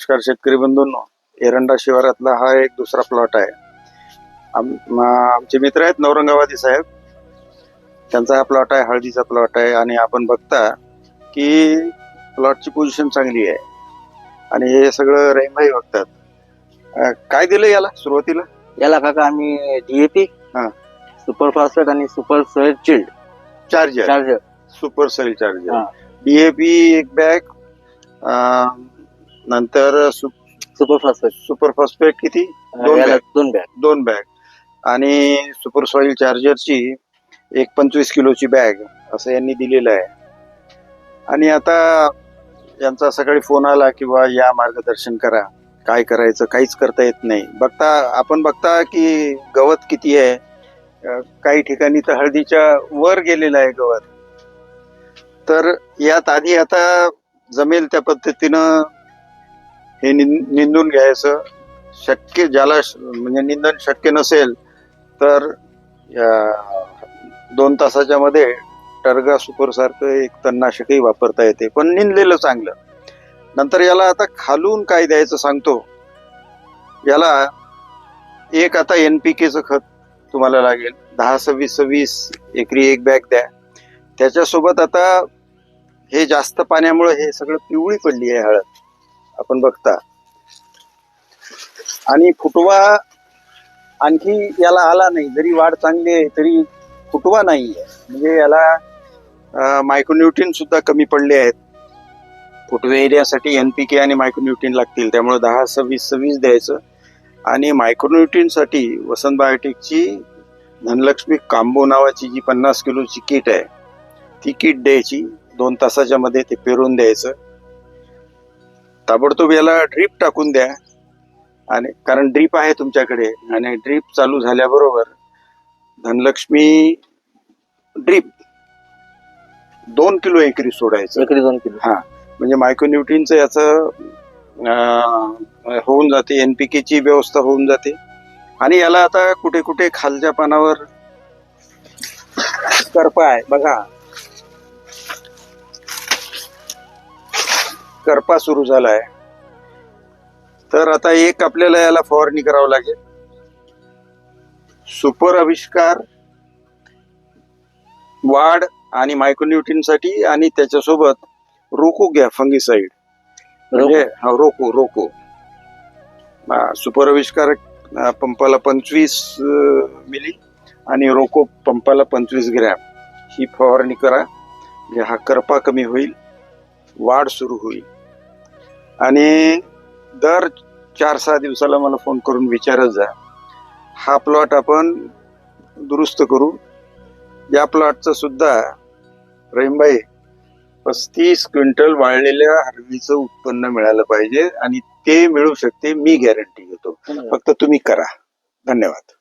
नमस्कार शेतकरी बंधूंनो. एरंडा शिवारातला हा एक दुसरा प्लॉट आहे. आम- आमचे मित्र आहेत नौरंगाबादी साहेब. त्यांचा हा प्लॉट आहे हळदीचा प्लॉट आहे. आणि आपण बघता की प्लॉटची पोझिशन चांगली आहे. आणि हे सगळं रहीमभाई बघतात. काय दिलं याला सुरुवातीला? याला काका आम्ही डीएपी हा. सुपर फॉस्फेट आणि super soil chilled charger charger super sell charger. DAP एक बॅग नंतर सुपर फॉस्फेट. सुपर फॉस्फेट किती? दोन bag. दोन बॅग. दोन बॅग. आणि सुपर सॉइल चार्जरची एक पंचवीस किलोची बॅग असं यांनी दिलेलं आहे. आणि आता यांचा सकाळी फोन आला किंवा या मार्गदर्शन करा. काय करायचं? काहीच करता येत नाही. बघता आपण बघता की गवत किती आहे? काही ठिकाणी तर हळदीच्या वर गेलेलं आहे गवत. तर यात आधी आता जमेल त्या पद्धतीनं हे निंदून घ्यायचं. शक्य ज्याला श- म्हणजे निंदन शक्य नसेल तर या दोन तासाच्या मध्ये टर्गा सुपर सारखं एक तणनाशकही वापरता येते. पण निंदलेलं चांगलं. नंतर याला आता खालून काय द्यायचं सांगतो. याला एक आता एन पी केचं खत तुम्हाला लागेल. दहा सव्वीस सव्वीस एकरी एक बॅग द्या. त्याच्यासोबत आता हे जास्त पाण्यामुळे हे सगळं पिवळी पडली आहे हळद. आपण बघता. आणि फुटवा आणखी याला आला नाही जरी वाढ चांगली आहे तरी फुटवा नाही आहे म्हणजे याला मायक्रोन्युट्रिन सुद्धा कमी पडले आहेत. फुटवे एरियासाठी एनपीके आणि मायक्रोन्युट्रिन लागतील त्यामुळे दहा सव्वीस सव्वीस द्यायचं. आणि मायक्रोन्युट्रिनसाठी वसंत बायोटेकची धनलक्ष्मी कांबो नावाची जी पन्नास किलोची किट आहे ती किट द्यायची दोन तासाच्या मध्ये ते पेरून द्यायचं. ताबडतोब याला ड्रीप टाकून द्या. आणि कारण ड्रीप आहे तुमच्याकडे आणि ड्रीप चालू झाल्याबरोबर धनलक्ष्मी ड्रीप दोन किलो एकरी सोडायचं. एकरी दोन किलो. हा म्हणजे मायक्रोन्युट्रिनचं याचं होऊन जाते एनपीके ची व्यवस्था होऊन जाते. आणि याला आता कुठे कुठे खालच्या पानावर करपा आहे बघा. करपा सुरू झालाय. तर आता एक आपल्याला याला फवारणी करावं लागेल. सुपर आविष्कार वाढ आणि मायक्रोन्युट्रिनसाठी आणि त्याच्यासोबत रोको घ्या फंगिसाईड. म्हणजे हा, रोको रोको. सुपर आविष्कार पंपाला पंचवीस मिली आणि रोको पंपाला पंचवीस ग्रॅम. ही फवारणी करा. म्हणजे हा करपा कमी होईल वाढ सुरू होईल. आणि दर चार सहा दिवसाला मला फोन करून विचारत जा. हा प्लॉट आपण दुरुस्त करू. या प्लॉटचं सुद्धा रहीमबाई पस्तीस क्विंटल वाळलेल्या हरवीचं उत्पन्न मिळालं पाहिजे आणि ते मिळू शकते मी गॅरंटी घेतो फक्त तुम्ही करा. धन्यवाद.